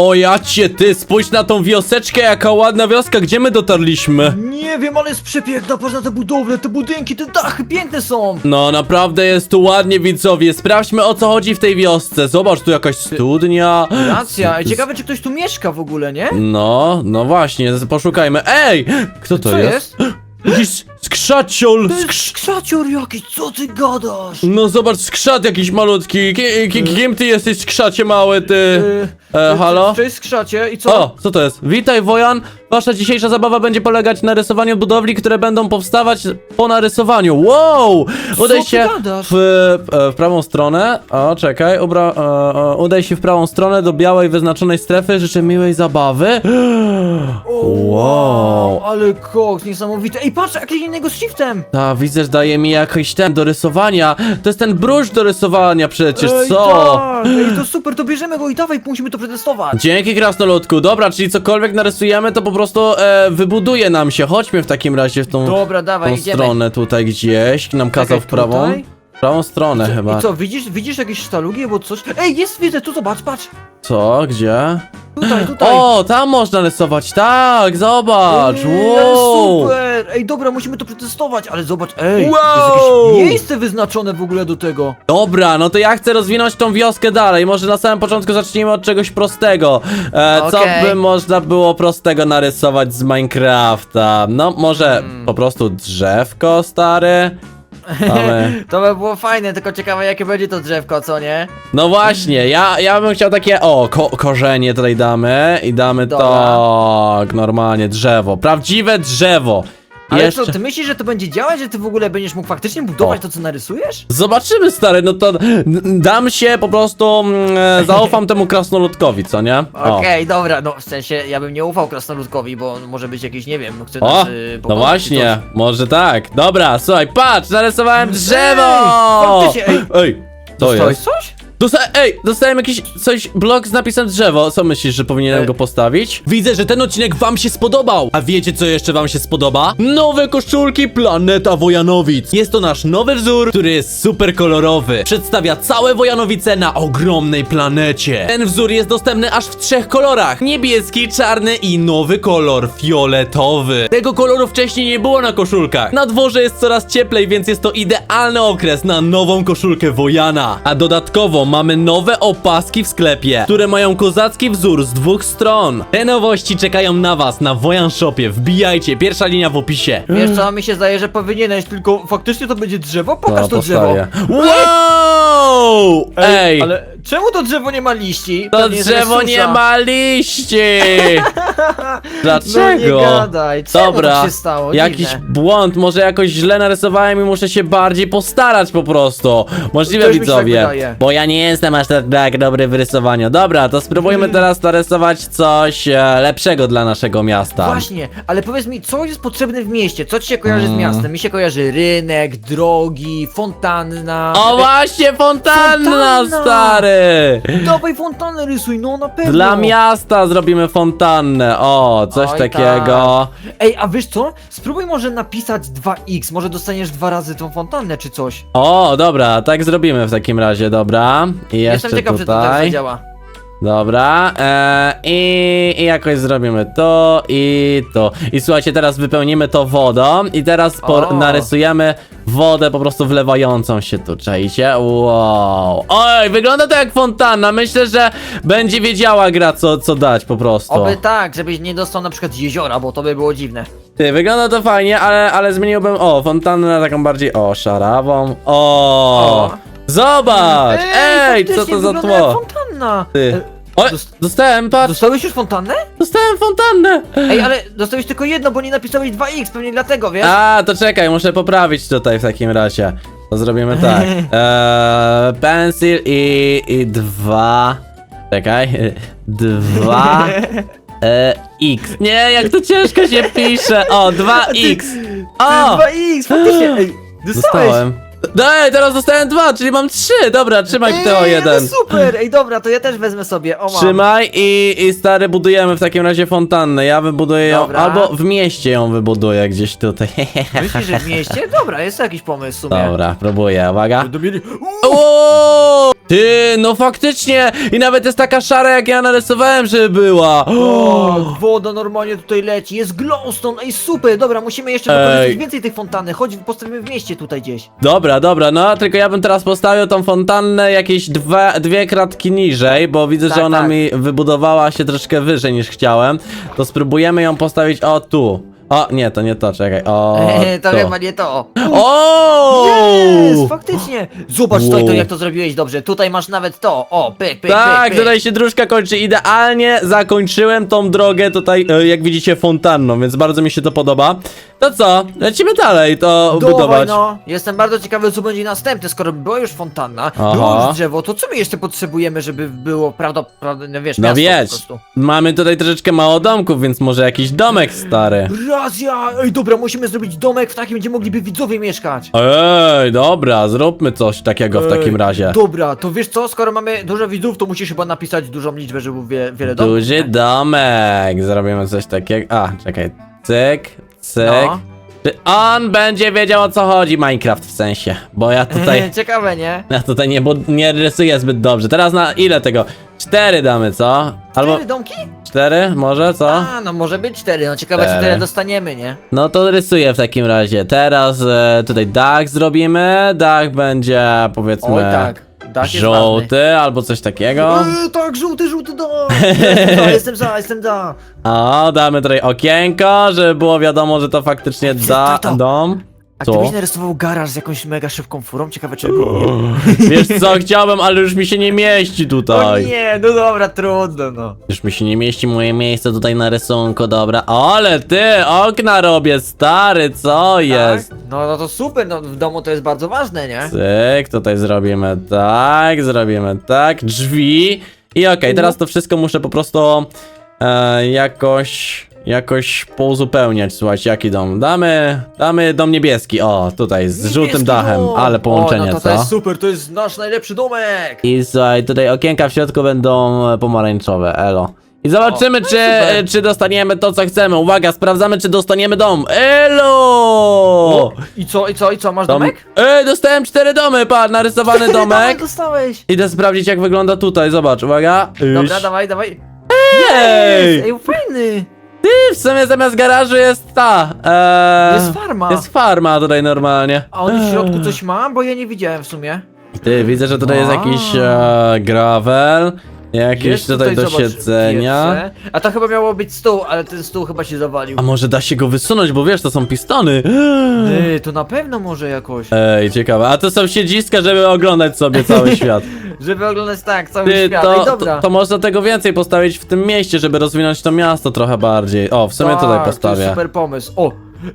O ja cię ty, spójrz na tą wioseczkę, jaka ładna wioska, gdzie my dotarliśmy? Nie wiem, ale jest przepiękna, patrz na te budowle, te budynki, te dachy piękne są! No naprawdę jest tu ładnie widzowie, sprawdźmy o co chodzi w tej wiosce, zobacz tu jakaś studnia. Racja, Ej, ciekawe czy ktoś tu mieszka w ogóle, nie? No, no właśnie, z- poszukajmy. Ej! Kto to Co jest? jest? Jakiś skrzaciol! To jest Skrz... krzacior jakiś, co ty gadasz? No zobacz, skrzat jakiś malutki. Ki, ki, kim ty jesteś, skrzacie mały, ty? Yy, E, halo? Cześć skrzacie i co? O, co to jest? Witaj Wojan. Wasza dzisiejsza zabawa będzie polegać na rysowaniu budowli, które będą powstawać po narysowaniu. Wow! Udaj się gadasz? w, e, w prawą stronę. O, czekaj. Ubra, e, e, udaj się w prawą stronę do białej wyznaczonej strefy. Życzę miłej zabawy. O, Wow. Ale koks, niesamowite. Ej, patrz, jak innego z shiftem! Ta, widzę, że daje mi jakiś ten do rysowania. To jest ten brusz do rysowania przecież, Ej, co? Tak. Ej, to super, to bierzemy go i dawaj, musimy to przetestować. Dzięki krasnoludku. Dobra, czyli cokolwiek narysujemy, to po prostu e, wybuduje nam się. Chodźmy w takim razie w tą, Dobra, dawaj, tą idziemy. stronę tutaj gdzieś. Nam kazał w prawą. tutaj? W prawą stronę chyba. I co, widzisz, widzisz jakieś sztalugi albo coś? Ej, jest, widzę, tu zobacz, patrz! Co? Gdzie? Tutaj, tutaj! O, tam można rysować. Tak, zobacz. Ej, ale Wow. super! Ej, dobra, musimy to przetestować, ale zobacz, ej, Wow! jest jakieś miejsce wyznaczone w ogóle do tego. Dobra, no to ja chcę rozwinąć tą wioskę dalej. Może na samym początku zacznijmy od czegoś prostego. E, Co by można było prostego narysować z Minecrafta? No, może Hmm. po prostu drzewko, stary. Mamy. To by było fajne, tylko ciekawe jakie będzie to drzewko, co nie? No właśnie, ja, ja bym chciał takie, o, ko korzenie tutaj damy i damy Dobra. tak, normalnie, drzewo, prawdziwe drzewo. Ale Jeszcze... co, ty myślisz, że to będzie działać, że ty w ogóle będziesz mógł faktycznie budować O. to, co narysujesz? Zobaczymy, stary, no to n- dam się po prostu, mm, e, zaufam temu krasnoludkowi, co nie? O. Okej, dobra, no w sensie ja bym nie ufał krasnoludkowi, bo on może być jakiś, nie wiem, chce O, nas y, no pokonać właśnie, może tak. Dobra, słuchaj, patrz, narysowałem drzewo! faktycznie, ej. ej to coś. Dostałeś jest. coś? Dosta ej, dostałem jakiś coś, blok z napisem drzewo. Co myślisz, że powinienem Ej. go postawić? Widzę, że ten odcinek wam się spodobał. A wiecie, co jeszcze wam się spodoba? Nowe koszulki Planeta Wojanowic. Jest to nasz nowy wzór, który jest super kolorowy. Przedstawia całe Wojanowice na ogromnej planecie. Ten wzór jest dostępny aż w trzech kolorach. Niebieski, czarny i nowy kolor fioletowy. Tego koloru wcześniej nie było na koszulkach. Na dworze jest coraz cieplej, więc jest to idealny okres na nową koszulkę Wojana. A dodatkowo mamy nowe opaski w sklepie, które mają kozacki wzór z dwóch stron. Te nowości czekają na was na Wojan Shopie. Wbijajcie, pierwsza linia w opisie. Wiesz co, mi się zdaje, że powinieneś, tylko faktycznie to będzie drzewo? Pokaż to drzewo. Wow! Ej! Ale czemu to drzewo nie ma liści? To Pewnie, że jest drzewo nie susza. ma liści! No Dlaczego? nie gadaj, czemu Dobra, tak się stało? jakiś Dziwne. błąd, może jakoś źle narysowałem i muszę się bardziej postarać po prostu. Możliwe Też mi się tak widzowie, wydaje. bo ja nie jestem aż tak, tak dobry w rysowaniu. Dobra, to spróbujmy Hmm. teraz narysować coś e, lepszego dla naszego miasta. Właśnie, ale powiedz mi, co jest potrzebne w mieście? Co ci się kojarzy Mm. z miastem? Mi się kojarzy rynek, drogi, fontanna. O właśnie, fontanna, Fontanna! stary! Dawaj fontannę rysuj, no na pewno. Dla miasta zrobimy fontannę, o, coś Oj, takiego. Ej, a wiesz co? Spróbuj może napisać 2x, może dostaniesz dwa razy tą fontannę czy coś. O, dobra, tak zrobimy w takim razie, dobra. I jeszcze Jestem ciekaw, czy to tak tutaj. zadziała. Dobra, e, i, i jakoś zrobimy to i to. I słuchajcie, teraz wypełnimy to wodą i teraz O. narysujemy wodę po prostu wlewającą się tu, czajcie? Wow. Oj, wygląda to jak fontanna. Myślę, że będzie wiedziała gra co, co dać po prostu. Oby tak, żebyś nie dostał na przykład jeziora, bo to by było dziwne. Ty, wygląda to fajnie, ale, ale zmieniłbym, o, fontannę na taką bardziej, o, szarawą. O, O. zobacz! Ej, co faktycznie to za wygląda jak tło? Fontanna. Ty. E, O, Dost- dostałem, patrz, Dostałeś już fontannę? dostałem fontannę! Ej, ale dostałeś tylko jedno, bo nie napisałeś 2x, pewnie dlatego, wiesz? A, to czekaj, muszę poprawić tutaj w takim razie. To zrobimy tak. Eee, pencil i, i dwa. Czekaj. Dwa. E, X. Nie, jak to ciężko się pisze. O, 2X. O! 2x, faktycznie, ej, dostałeś. Dostałem. Daj, teraz dostałem dwa, czyli mam trzy. Dobra, trzymaj Teo Ej, jeden. No super, ej, dobra, to ja też wezmę sobie, o mam. Trzymaj i, i stary budujemy w takim razie fontannę. Ja wybuduję ją, Dobra. albo w mieście ją wybuduję gdzieś tutaj. Myślisz, że w mieście? Dobra, jest jakiś pomysł w sumie. Dobra, próbuję, uwaga. Będą mieli... Wow! Ty, no faktycznie! I nawet jest taka szara, jak ja narysowałem, żeby była! O, woda normalnie tutaj leci, jest glowstone, ej super, dobra, musimy jeszcze Ej. wykorzystać więcej tych fontanek, chodź postawimy w mieście tutaj gdzieś. Dobra, dobra, no tylko ja bym teraz postawił tą fontannę jakieś dwa, dwie kratki niżej, bo widzę, Tak, że ona tak. mi wybudowała się troszkę wyżej niż chciałem. To spróbujemy ją postawić o tu. O, nie, to nie to, czekaj. O, Eee, to tu. chyba nie to. O! Jest, faktycznie. Zobacz to, to jak to zrobiłeś dobrze, tutaj masz nawet to, o, pyk, pyk, Tak, pyk, pyk. tutaj się dróżka kończy. Idealnie zakończyłem tą drogę tutaj, e, jak widzicie, fontanną, więc bardzo mi się to podoba. To co? Lecimy dalej to Dawaj, budować. no. Jestem bardzo ciekawy, co będzie następne, skoro była już fontanna, Aha. było już drzewo, to co my jeszcze potrzebujemy, żeby było prawdopodobnie, no wiesz, No miasto po wiesz, prostu. mamy tutaj troszeczkę mało domków, więc może jakiś domek stary. Racja! Ej, dobra, musimy zrobić domek w takim, gdzie mogliby widzowie mieszkać. Ej, dobra, zróbmy coś takiego w Ej, takim razie. Dobra, to wiesz co, skoro mamy dużo widzów, to musisz chyba napisać dużą liczbę, żeby było wie, wiele domów. Duży domek. Zrobimy coś takiego. A, czekaj. Cyk, cyk. No. Czy on będzie wiedział o co chodzi Minecraft w sensie? Bo ja tutaj. Ciekawe, nie? Ja tutaj nie, bud- nie rysuję zbyt dobrze. Teraz na ile tego? Cztery damy, co? Albo Cztery domki? cztery, może, co? A, no może być cztery, no ciekawe, czy Cztery. tyle dostaniemy, nie? No to rysuję w takim razie. Teraz e, tutaj dach zrobimy. Dach będzie powiedzmy Oj, tak. Ważny. żółty albo coś takiego. Eee, tak, żółty, żółty dom! Jestem za, jestem za, jestem za. O, damy tutaj okienko, żeby było wiadomo, że to faktycznie da, tato. dom. A Co? gdybyś narysował garaż z jakąś mega szybką furą? Ciekawe, czy. Wiesz co, chciałbym, ale już mi się nie mieści O tutaj. nie, no dobra, trudno, no. Już mi się nie mieści moje miejsce tutaj na rysunku, dobra. Ale ty, okna robię, stary, co jest? Tak? No, no to super, no w domu to jest bardzo ważne, nie? Cyk, tutaj zrobimy tak, zrobimy tak, drzwi. I okej, teraz to wszystko muszę po prostu e, jakoś, jakoś pouzupełniać. Słuchajcie, jaki dom? Damy, damy dom niebieski, o, tutaj, z żółtym Niebieski dachem, dom. ale połączenie, o, no to, co? to jest super, to jest nasz najlepszy domek! I słuchaj, tutaj okienka w środku będą e, pomarańczowe, elo. I zobaczymy, no czy, e, czy dostaniemy to, co chcemy. Uwaga, sprawdzamy, czy dostaniemy dom. Elo! I co, i co, i co, masz Dom... domek? Ej, dostałem cztery domy, patrz, narysowany domek. dostałeś! Idę sprawdzić, jak wygląda tutaj, zobacz, uwaga. Dobra, Iś. dawaj, dawaj. Ej! Ej, fajny! Ty, w sumie zamiast garażu jest ta, eee, Jest farma. Jest farma tutaj normalnie. A on w środku coś ma? Bo ja nie widziałem w sumie. Ty, widzę, że tutaj jest jakiś e, gravel, jakiś Jest tutaj, do zobacz, siedzenia. A to chyba miało być stół, ale ten stół chyba się zawalił. A może da się go wysunąć, bo wiesz, to są pistony. Ty, to na pewno może jakoś. Ej, ciekawe. A to są siedziska, żeby oglądać sobie cały świat. Żeby oglądać tak, cały Ty, świat. to, dobra. to, to można tego więcej postawić w tym mieście, żeby rozwinąć to miasto trochę bardziej. O, w sumie tak, tutaj To postawię. jest super pomysł. O! Yy,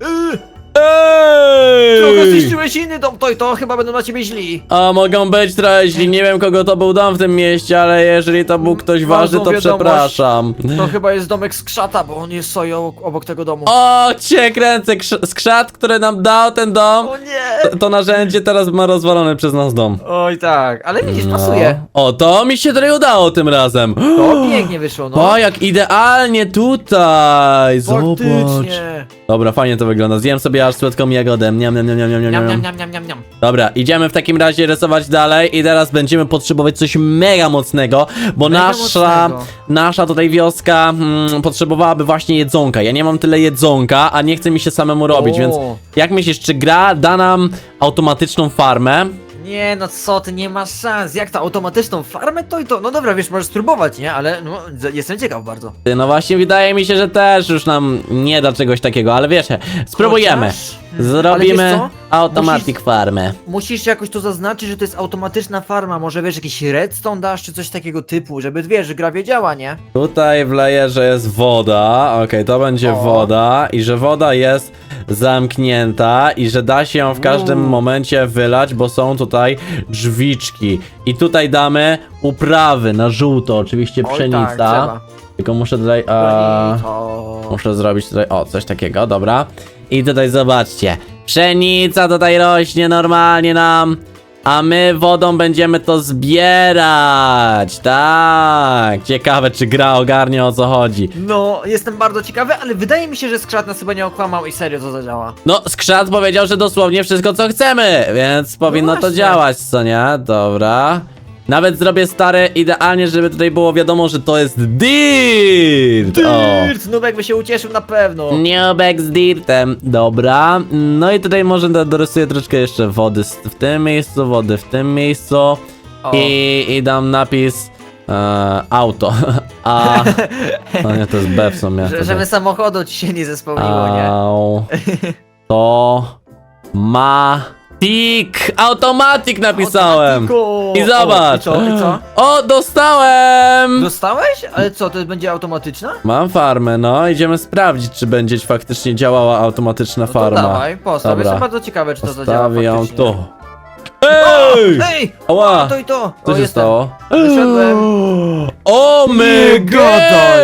trochę Ej! zniszczyłeś inny dom, to i to chyba będą na ciebie źli. A mogą być trochę źli, nie wiem kogo to był dom w tym mieście, ale jeżeli to był ktoś ważny, to wiadomość. przepraszam. To chyba jest domek z krzata, bo on jest sobie obok, tego domu. O, cię kręcę, krz- skrzat, który nam dał ten dom, O nie! to, to narzędzie teraz ma rozwalony przez nas dom. Oj tak, ale widzisz, No. pasuje. O, to mi się tutaj udało tym razem. To pięknie wyszło, no. O, jak idealnie tutaj! Zobacz. Faktycznie. Dobra, fajnie to wygląda. Zjem sobie aż słodką jagodę. Niam, niam, niam, niam, niam, Niam, niam. niam, niam, niam, niam, niam. Dobra, idziemy w takim razie rysować dalej i teraz będziemy potrzebować coś mega mocnego, bo Mega nasza, mocnego. nasza tutaj wioska mm, potrzebowałaby właśnie jedzonka. Ja nie mam tyle jedzonka, a nie chce mi się samemu robić, O. więc jak myślisz, czy gra da nam automatyczną farmę? Nie, no co ty, nie masz szans. Jak to automatyczną farmę, to i to. No dobra, wiesz, możesz spróbować, nie? Ale no, z- jestem ciekaw bardzo. Ty, No właśnie, wydaje mi się, że też już nam nie da czegoś takiego, ale wiesz, spróbujemy. Chociaż- Ale Zrobimy co? automatic Musisz- farmę. Musisz jakoś to zaznaczyć, że to jest automatyczna farma. Może wiesz, jakiś redstone dasz, czy coś takiego typu, żeby wiesz, że gra wiedziała, nie? Tutaj wleję, że jest woda. Okej, to będzie O. woda. I że woda jest zamknięta. I że da się ją w każdym Uuu. momencie wylać, bo są tutaj drzwiczki. I tutaj damy uprawy na żółto. Oczywiście Oj, pszenica. tak, trzeba. Tylko muszę tutaj. A, To... muszę zrobić tutaj. O, coś takiego, dobra. I tutaj zobaczcie. Pszenica tutaj rośnie normalnie nam. A my wodą będziemy to zbierać. Tak. Ciekawe, czy gra ogarnie o co chodzi. No, jestem bardzo ciekawy, ale wydaje mi się, że skrzat nas chyba nie okłamał i serio to zadziała. No, skrzat powiedział, że dosłownie wszystko co chcemy, więc powinno to właśnie. działać, co nie? Dobra. Nawet zrobię stare idealnie, żeby tutaj było wiadomo, że to jest dirt. O. Dirt, Nubek by się ucieszył na pewno. Niobek z dirtem. Dobra. No i tutaj może do- dorysuję troszkę jeszcze wody s- w tym miejscu, wody w tym miejscu. O. I, I dam napis e, auto. A. No nie, to jest B w sumie. Że, żeby samochodu ci się nie zespełniło, nie? Au. To ma. Tik! Automatic napisałem! Automatiko. I zobacz! O, I co, i co? O, dostałem! Dostałeś? Ale co, to będzie automatyczna? Mam farmę, no. Idziemy sprawdzić, czy będzie faktycznie działała automatyczna No to farma. dawaj, postaw. Dobra. Jestem bardzo ciekawy, czy to zadziała Postawię ją faktycznie. tu. Ej! Ej! Ała! To i to! Co o, się jestem. stało? Wyszedłem. O mega! gadaj.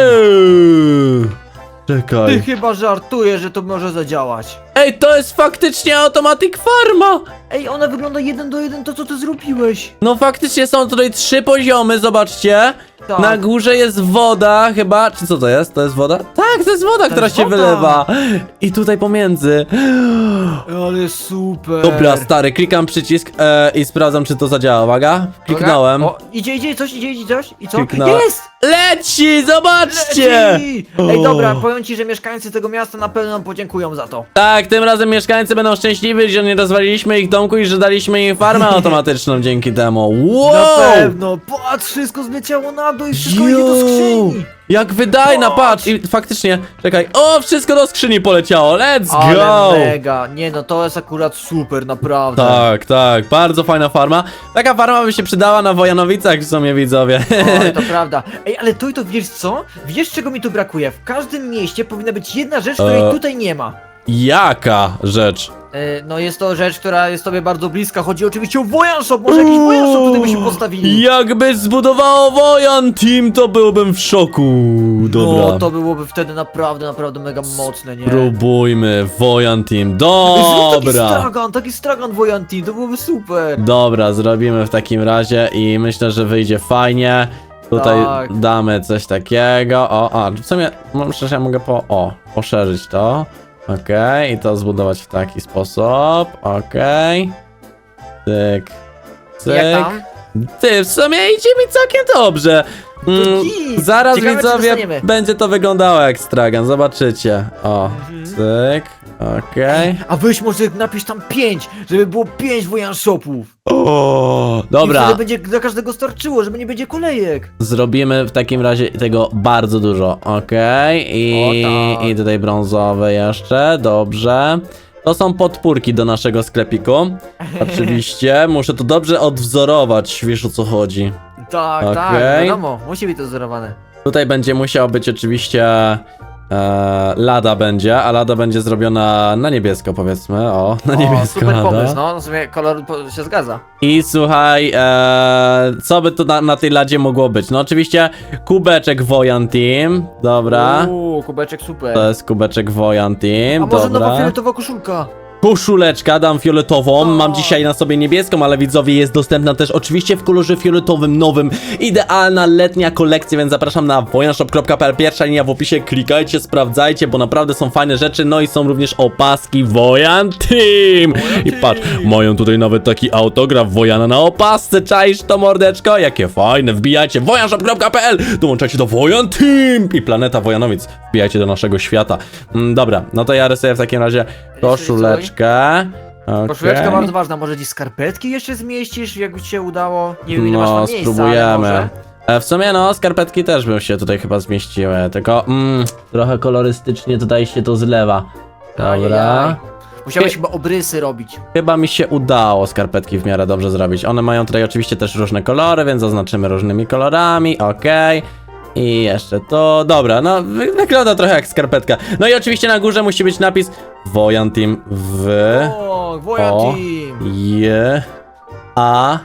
Ty chyba żartujesz, że to może zadziałać. Ej, to jest faktycznie automatic farma! Ej, ona wygląda jeden do jeden to, co ty zrobiłeś. No faktycznie są tutaj trzy poziomy, zobaczcie. Tak. Na górze jest woda chyba, czy co to jest? To jest woda? Tak, to jest woda, która jest się woda. wylewa. I tutaj pomiędzy. Ale super. Dobra, stary, klikam przycisk e, i sprawdzam, czy to zadziała. Uwaga, kliknąłem. O, idzie, idzie coś, idzie, idzie coś. I co? Kliknąłem. Jest! Leci, zobaczcie! Leci! Ej, O. dobra, powiem ci, że mieszkańcy tego miasta na pewno nam podziękują za to. Tak, tym razem mieszkańcy będą szczęśliwi, że nie rozwaliliśmy ich domku i że daliśmy im farmę automatyczną dzięki temu. Wow! Na pewno! Patrz, wszystko zleciało na i wszystko idzie do skrzyni. Jak wydajna, Patrz! patrz! I faktycznie, czekaj. O, wszystko do skrzyni poleciało, let's Ale go! mega, nie no, to jest akurat super, naprawdę. Tak, tak, bardzo fajna farma. Taka farma by się przydała na Wojanowicach w sumie widzowie. Oj, to prawda. Ej, ale to i to wiesz co? Wiesz czego mi tu brakuje? W każdym mieście powinna być jedna rzecz, której E. tutaj nie ma. Jaka rzecz? E, no jest to rzecz, która jest tobie bardzo bliska. Chodzi oczywiście o Wojan Shop. Może jakiś Wojan Shop tutaj byśmy postawili. Jakby zbudowało Wojan Team, to byłbym w szoku. Dobra. No, to byłoby wtedy naprawdę, naprawdę mega mocne, nie? Próbujmy, Wojan Team. Zrób Taki Dobra. stragan, taki stragan Wojan Team, to byłoby super. Dobra, zrobimy w takim razie i myślę, że wyjdzie fajnie. Tutaj Tak. damy coś takiego. O, a w sumie myślę, że ja mogę po. O, poszerzyć to. Okej, i to zbudować w taki sposób. Okej. Tyk. Jak Cyk. tam? Ty, w sumie idzie mi całkiem dobrze. Mm, git. zaraz Ciekawe, czy widzowie dostaniemy. będzie to wyglądało jak stragan, zobaczycie. O, Mhm. cyk. Okej. A weź może napisz tam 5, żeby było 5 Wojan Shopów. O, I dobra. wtedy będzie dla każdego starczyło, żeby nie będzie kolejek. Zrobimy w takim razie tego bardzo dużo, okej? I, O, tak. I tutaj brązowe jeszcze, dobrze. To są podpórki do naszego sklepiku. Oczywiście, muszę to dobrze odwzorować, wiesz o co chodzi. Tak, tak, Okej. wiadomo, musi być to wzorowane. Tutaj będzie musiał być oczywiście e, lada będzie, a lada będzie zrobiona na niebiesko powiedzmy, o, na O, niebiesko super lada. pomysł, no, w sumie kolor po- się zgadza. I słuchaj, e, co by tu na, na tej ladzie mogło być? No oczywiście kubeczek Wojan Team, dobra. Uuu, kubeczek super. To jest kubeczek Wojan Team, A może nowa fioletowa koszulka? Koszuleczka dam fioletową, mam dzisiaj na sobie niebieską, ale widzowie jest dostępna też oczywiście w kolorze fioletowym, nowym. Idealna letnia kolekcja, więc zapraszam na wojanshop.pl, pierwsza linia w opisie, klikajcie, sprawdzajcie, bo naprawdę są fajne rzeczy, no i są również opaski Wojan Team. I patrz, mają tutaj nawet taki autograf Wojana na opasce, czaisz to mordeczko? Jakie fajne, wbijajcie wojanshop.pl, dołączajcie do Wojan Team. I Planeta Wojanowic, wbijajcie do naszego świata. Mm, dobra, no to ja rysuję w takim razie koszuleczkę. Okej. Koszuleczka bardzo ważna, może dziś skarpetki jeszcze zmieścisz, jakby ci się udało? Nie wiem ile masz No, tam miejsca, ale spróbujemy. może. E, W sumie no, skarpetki też bym się tutaj chyba zmieściły, tylko mm, trochę kolorystycznie tutaj się to zlewa. Dobra. Musiałeś chyba obrysy robić. Chyba mi się udało skarpetki w miarę dobrze zrobić. One mają tutaj oczywiście też różne kolory, więc zaznaczymy różnymi kolorami, okej. I jeszcze to, dobra, no wy wygląda trochę jak skarpetka. No i oczywiście na górze musi być napis Wojan Team w O, Wojan o. Team. J A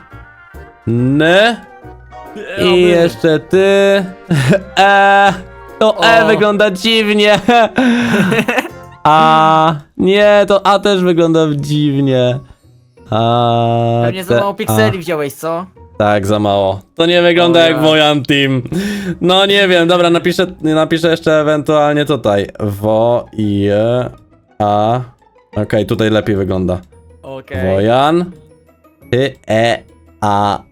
N I jeszcze ty. E. To E O. wygląda dziwnie. A. Nie, to A też wygląda dziwnie. A. Pewnie za te- mało pikseli wziąłeś, co? Tak, za mało. To nie wygląda O jak ja. Wojan Team. No nie wiem, dobra, napiszę, napiszę jeszcze ewentualnie tutaj. Wo, je, a. Okej, tutaj lepiej wygląda. Okej. Wojan. Ty, e, a,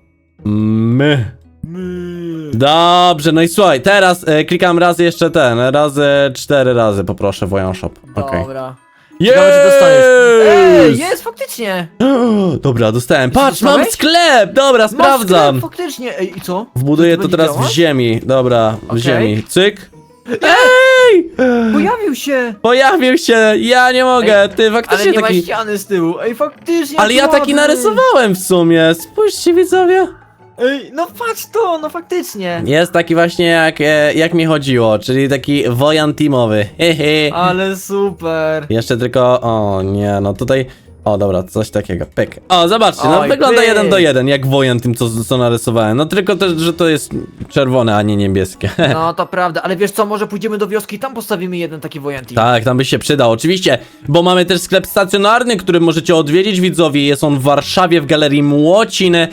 My. My. Dobrze, no i słuchaj, teraz e, klikam raz jeszcze ten, razy cztery razy poproszę Wojan Shop. Okej. Dobra. Ciekawe, czy dostaniesz. Ej, jest faktycznie. Dobra, dostałem. Patrz, mam Dostałeś? sklep! Dobra, Masz sprawdzam. sklep, faktycznie. Ej, i co? Wbuduję To to będzie teraz w działać? ziemi. Dobra, w Okej. ziemi. Cyk. Ej! Pojawił się. Pojawił się! Ja nie mogę, ty Ale faktycznie nie ma taki. ściany z tyłu. Ej, faktycznie. Ale ja taki słaby. narysowałem w sumie. Spójrzcie widzowie. Ej, no patrz to, no faktycznie. Jest taki właśnie jak, e, jak mi chodziło, czyli taki wojan teamowy. Hehe. Ale super. Jeszcze tylko. O nie, no tutaj. O dobra, coś takiego. Pyk. O, zobaczcie, no Oj, wygląda pyk. jeden do jeden, jak wojan tym, co, co narysowałem. No tylko też, że to jest czerwone, a nie niebieskie. No to prawda, ale wiesz co, może pójdziemy do wioski i tam postawimy jeden taki wojanty. Tak, tam by się przydał, oczywiście, bo mamy też sklep stacjonarny, który możecie odwiedzić widzowie, jest on w Warszawie w Galerii Młocin e,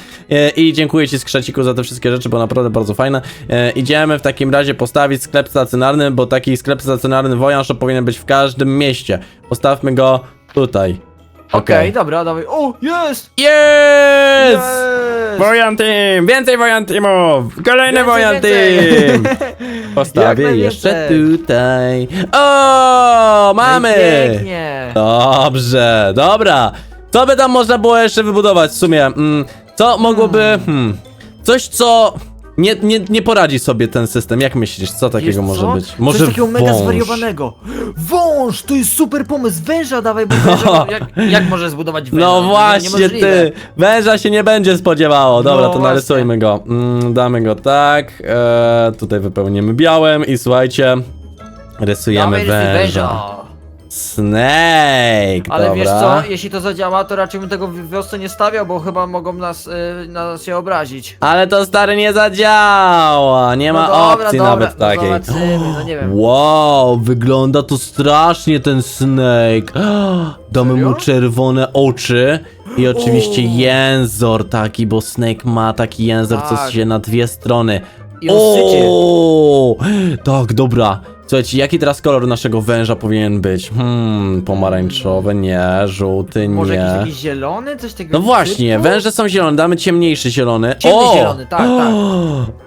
i dziękuję Ci Skrzeciku za te wszystkie rzeczy, bo naprawdę bardzo fajne. E, idziemy w takim razie postawić sklep stacjonarny, bo taki sklep stacjonarny Wojan Shop powinien być w każdym mieście. Postawmy go tutaj. Okej, dobra, dawaj. O, jest! Jest! Jest! Team! Więcej Wojan Teamów! Kolejny Więcej. Team! Postawię Jak jeszcze najwięcej. tutaj. O, mamy! Pięknie. Dobrze, dobra. Co by tam można było jeszcze wybudować w sumie? Mm, co mogłoby. Hmm, coś, co. Nie, nie, nie poradzi sobie ten system. Jak myślisz, co takiego Wiesz może co? być? Coś Może takiego mega wąż. zwariowanego. Wąż! To jest super pomysł. Węża dawaj, bo węża, no, jak, jak możesz zbudować węża? No To właśnie, niemożliwe. ty! Węża się nie będzie spodziewało. Dobra, No to właśnie. narysujmy go. Mm, damy go tak. E, tutaj wypełnimy białym i słuchajcie. Rysujemy Dawaj, rysuj węża. Snake! Ale dobra. wiesz co, jeśli to zadziała, to raczej bym tego w wiosce nie stawiał, bo chyba mogą nas, y, nas się obrazić. Ale to stary nie zadziała. Nie ma no dobra, opcji nawet no takiej. Zobaczymy, no nie wiem. Wow, wygląda to strasznie ten Snake. Damy mu Serio? czerwone oczy i oczywiście O. jęzor taki, bo Snake ma taki jęzor, co Tak. się na dwie strony. I on. O, tak, dobra. Słuchajcie, jaki teraz kolor naszego węża powinien być? Hmm, pomarańczowy, nie, żółty, Może nie. jakiś taki zielony, coś takiego No właśnie, typu? węże są zielone, damy ciemniejszy zielony. Ciemny o! zielony, tak, tak.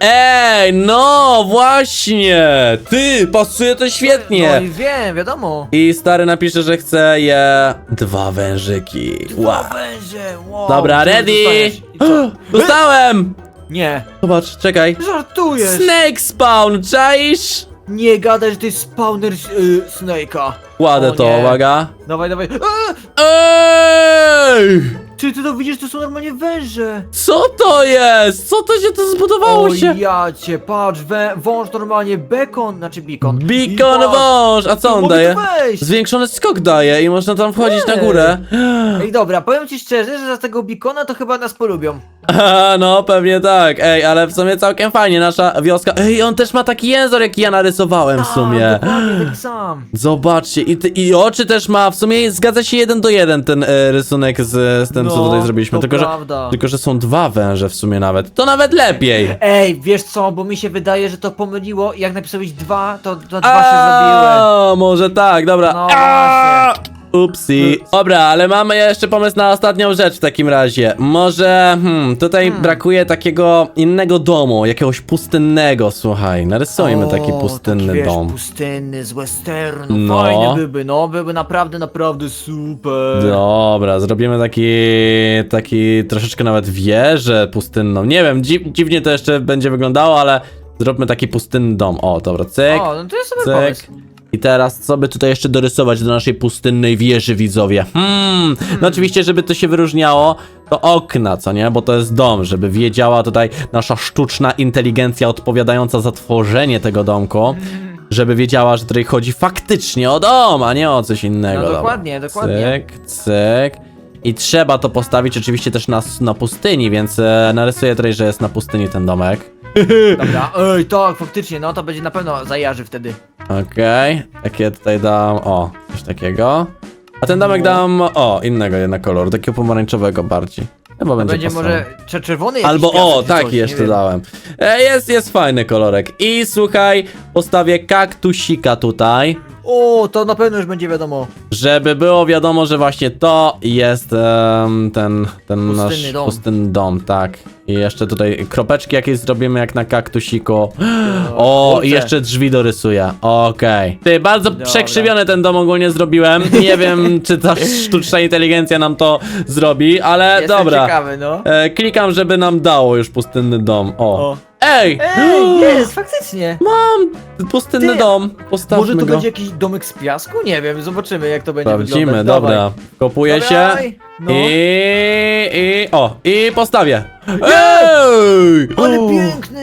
Ej, no właśnie! Ty, pasuje to No świetnie! i wiem, wiadomo. I stary napisze, że chce je dwa wężyki. Wow. Dwa węże, wow. Dobra, ready? dostaniesz. I co? Dostałem! Nie, Zobacz, czekaj. żartujesz. Snake spawn, czaisz? Nie gadaj, że to jest spawner y, Snake'a. Kładę O to, nie. uwaga. Dawaj, dawaj. A! Ej! Ty, ty to widzisz, to są normalnie węże. Co to jest? Co to się to zbudowało O się? ja cię, patrz, wę, wąż normalnie, bekon, znaczy beacon. I Beacon patrz, wąż! A co tu on mogę daje? tu wejść. Zwiększony skok daje i można tam wchodzić na Ej. górę. Ej, dobra, powiem ci szczerze, że za tego beacona to chyba nas polubią. Aha, no pewnie tak. Ej, ale w sumie całkiem fajnie, nasza wioska. Ej, on też ma taki język, jaki ja narysowałem w sumie. A, dokładnie tak sam. Zobaczcie, i, ty, i oczy też ma, w sumie zgadza się jeden do jeden ten e, rysunek z, z tym, co No, tutaj zrobiliśmy. to Tylko że, prawda. tylko, że są dwa węże w sumie nawet. To nawet lepiej. Ej, wiesz co, bo mi się wydaje, że to pomyliło i jak napisałeś dwa, to, to dwa się zrobiły. A, może tak, dobra. No A, Upsi. Dobra, ale mamy jeszcze pomysł na ostatnią rzecz w takim razie. Może, hmm, tutaj Hmm. brakuje takiego innego domu, jakiegoś pustynnego, słuchaj. Narysujmy taki O, pustynny taki, wiesz, dom. pustynny, z westernu, No. fajny byłby, no byłby naprawdę, naprawdę super. Dobra, zrobimy taki, taki troszeczkę nawet wieżę pustynną. Nie wiem, dziw, dziwnie to jeszcze będzie wyglądało, ale zróbmy taki pustynny dom. O, dobra, cyk, O, no to jest super cyk. pomysł. I teraz co by tutaj jeszcze dorysować do naszej pustynnej wieży, widzowie? Hmm, no oczywiście, żeby to się wyróżniało, to okna, co nie? Bo to jest dom, żeby wiedziała tutaj nasza sztuczna inteligencja odpowiadająca za tworzenie tego domku, żeby wiedziała, że tutaj chodzi faktycznie o dom, a nie o coś innego. No Dobra. dokładnie, dokładnie. Cyk, cyk. I trzeba to postawić oczywiście też na, na pustyni, więc e, narysuję tutaj, że jest na pustyni ten domek. Dobra, ej, tak, faktycznie, no to będzie na pewno zajarzy wtedy. Okej, takie tutaj dam, o, coś takiego. A ten domek No. dam, o, innego jednak koloru, takiego pomarańczowego bardziej. Chyba będzie, Będzie pasował. może czer- czerwony jakiś Albo piasek o, czy taki coś, nie jeszcze wiem. dałem. E, jest, jest fajny kolorek. I słuchaj, postawię kaktusika tutaj. O, to na pewno już będzie wiadomo. Żeby było wiadomo, że właśnie to jest em, ten, ten Pustynny nasz dom. pustynny dom, tak. I jeszcze tutaj kropeczki jakieś zrobimy jak na kaktusiku. O, i kurczę. jeszcze drzwi dorysuję. Okej. Ty, bardzo przekrzywiony ten dom ogólnie zrobiłem. Nie wiem, czy ta sztuczna inteligencja nam to zrobi, ale Jestem dobra. ciekawy, no. E, klikam, żeby nam dało już pustynny dom. O. O. Ej! Ej, jest, faktycznie. Mam pustynny Ty, dom. Postawmy Może to go. będzie jakiś domek z piasku? Nie wiem, zobaczymy jak to będzie Sprawdzimy, wyglądać. dobra. Kopuję się. Dawaj. No. I, I. O, i postawię. Ej! Ale O, piękny!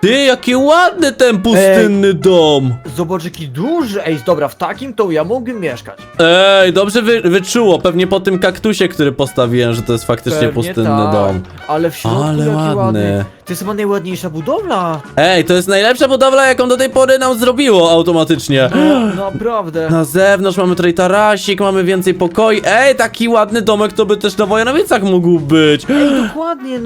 Ty, jaki ładny ten pustynny dom. Zobacz jaki duży. Ej, dobra, w takim to ja mógłbym mieszkać. Ej, dobrze wy, wyczuło. Pewnie po tym kaktusie, który postawiłem, że to jest faktycznie Pewnie pustynny tak. dom. Ale w środku Ale jaki ładny. ładny. To jest chyba najładniejsza budowla. Ej, to jest najlepsza budowla, jaką do tej pory nam zrobiło automatycznie. No, naprawdę. Na zewnątrz mamy tutaj tarasik, mamy więcej pokoi. Ej, taki ładny domek to by też na Wojanowicach mógł być. Ej, dokładnie,